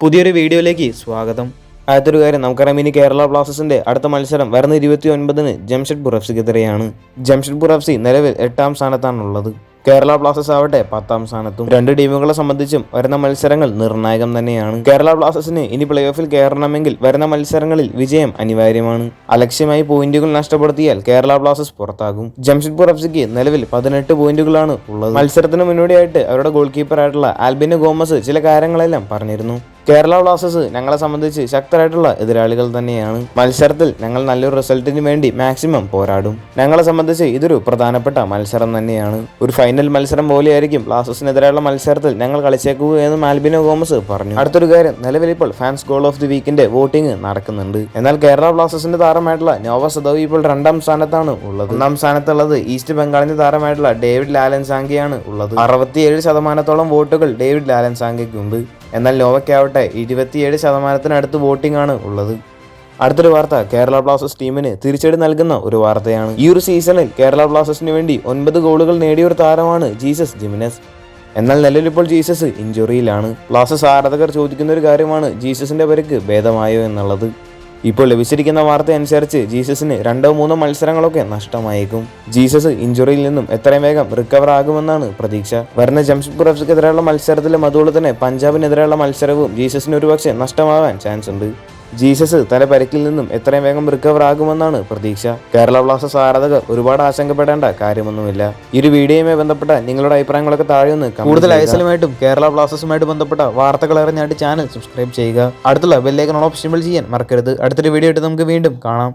പുതിയൊരു വീഡിയോയിലേക്ക് സ്വാഗതം. ആദ്യത്തൊരു കാര്യം നമുക്കറിയാം ഇനി കേരള ബ്ലാസ്റ്റേഴ്സിന്റെ അടുത്ത മത്സരം വരുന്ന ഇരുപത്തി ഒൻപതിന് ജംഷഡ്പൂർ എഫ് സിക്കെതിരെയാണ് ജംഷഡ്പൂർ എഫ് സി നിലവിൽ എട്ടാം സ്ഥാനത്താണുള്ളത്. കേരള ബ്ലാസ്റ്റേഴ്സ് ആവട്ടെ പത്താം സ്ഥാനത്തും. രണ്ട് ടീമുകളെ സംബന്ധിച്ചും വരുന്ന മത്സരങ്ങൾ നിർണായകം തന്നെയാണ്. കേരള ബ്ലാസ്റ്റേഴ്സിന് ഇനി പ്ലേ ഓഫിൽ കയറണമെങ്കിൽ വരുന്ന മത്സരങ്ങളിൽ വിജയം അനിവാര്യമാണ്. അലക്ഷ്യമായി പോയിന്റുകൾ നഷ്ടപ്പെടുത്തിയാൽ കേരള ബ്ലാസ്റ്റേഴ്സ് പുറത്താകും. ജംഷഡ്പൂർ എഫ് സിക്ക് നിലവിൽ പതിനെട്ട് പോയിന്റുകളാണ് ഉള്ളത്. മത്സരത്തിന് മുന്നോടിയായിട്ട് അവരുടെ ഗോൾ കീപ്പറായിട്ടുള്ള ആൽബിന് ഗോമസ് ചില കാര്യങ്ങളെല്ലാം പറഞ്ഞിരുന്നു. കേരള ബ്ലാസ്റ്റേഴ്സ് ഞങ്ങളെ സംബന്ധിച്ച് ശക്തരായിട്ടുള്ള എതിരാളികൾ തന്നെയാണ്. മത്സരത്തിൽ ഞങ്ങൾ നല്ലൊരു റിസൾട്ടിന് വേണ്ടി മാക്സിമം പോരാടും. ഞങ്ങളെ സംബന്ധിച്ച് ഇതൊരു പ്രധാനപ്പെട്ട മത്സരം തന്നെയാണ്. ഒരു ഫൈനൽ മത്സരം പോലെയായിരിക്കും ബ്ലാസ്റ്റേഴ്സിനെതിരെയുള്ള മത്സരത്തിൽ ഞങ്ങൾ കളിച്ചേക്കുക എന്ന് മാൽബിനോ ഗോമസ് പറഞ്ഞു. അടുത്തൊരു കാര്യം നിലവിൽ ഇപ്പോൾ ഫാൻസ് ഗോൾ ഓഫ് ദി വീക്കിന്റെ വോട്ടിംഗ് നടക്കുന്നുണ്ട്. എന്നാൽ കേരള ബ്ലാസ്റ്റേഴ്സിന്റെ താരമായിട്ടുള്ള നോവ സദവ് ഇപ്പോൾ രണ്ടാം സ്ഥാനത്താണ് ഉള്ളത്. ഒന്നാം സ്ഥാനത്തുള്ളത് ഈസ്റ്റ് ബംഗാളിന്റെ താരമായിട്ടുള്ള ഡേവിഡ് ലാലൻ സാങ്കിയാണ് ഉള്ളത്. അറുപത്തിയേഴ് ശതമാനത്തോളം വോട്ടുകൾ ഡേവിഡ് ലാലൻ സാങ്കയ്ക്കുണ്ട് എന്നാൽ നോവയ്ക്കാവട്ടെ ഇരുപത്തിയേഴ് ശതമാനത്തിനടുത്ത് വോട്ടിംഗ് ആണ് ഉള്ളത്. അടുത്തൊരു വാർത്ത. കേരള ബ്ലാസ്റ്റേഴ്സ് ടീമിന് തിരിച്ചടി നൽകുന്ന ഒരു വാർത്തയാണ്. ഈ ഒരു സീസണിൽ കേരള ബ്ലാസ്റ്റേഴ്സിന് വേണ്ടി ഒൻപത് ഗോളുകൾ നേടിയ ഒരു താരമാണ് ജീസസ് ജിമിനസ്. എന്നാൽ നിലവിലിപ്പോൾ ജീസസ് ഇഞ്ചുറിയിലാണ്. ബ്ലാസ്റ്റേഴ്സ് ആരാധകർ ചോദിക്കുന്ന ഒരു കാര്യമാണ് ജീസസിന്റെ പരിക്ക് ഭേദമായോ എന്നുള്ളത്. ഇപ്പോൾ ലഭിച്ചിരിക്കുന്ന വാർത്ത അനുസരിച്ച് ജീസസിന് രണ്ടോ മൂന്നോ മത്സരങ്ങളൊക്കെ നഷ്ടമായേക്കും. ജീസസ് ഇഞ്ചുറിയിൽ നിന്നും എത്രയും വേഗം റിക്കവർ ആകുമെന്നാണ് പ്രതീക്ഷ. വരുന്ന ജംഷഡ്പൂർ എഫ്സിക്കെതിരെയുള്ള മത്സരത്തിലും അതുപോലെ തന്നെ പഞ്ചാബിനെതിരെയുള്ള മത്സരവും ജീസസിന് ഒരുപക്ഷെ നഷ്ടമാകാൻ ചാൻസ് ഉണ്ട്. ജീസസ് തല പരിക്കിൽ നിന്നും എത്രയും വേഗം റിക്കവർ ആകുമെന്നാണ് പ്രതീക്ഷ. കേരള ബ്ലാസ്റ്റേഴ്സ് ആരാധകർ ഒരുപാട് ആശങ്കപ്പെടേണ്ട കാര്യമൊന്നുമില്ല. ഈ ഒരു വീഡിയോയുമായി ബന്ധപ്പെട്ട നിങ്ങളുടെ അഭിപ്രായങ്ങളൊക്കെ താഴെ ഒന്ന് കൂടുതൽ ഐസലുമായിട്ടും കേരള ബ്ലാസ്റ്റേഴ്സുമായിട്ട് ബന്ധപ്പെട്ട വാർത്തകൾ അറിഞ്ഞായിട്ട് ചാനൽ സബ്സ്ക്രൈബ് ചെയ്യുക. അടുത്തുള്ള ബെല്ലേക്കൺ ഓപ്ഷൻ ചെയ്യാൻ മറക്കരുത്. അടുത്തൊരു വീഡിയോ ആയിട്ട് നമുക്ക് വീണ്ടും കാണാം.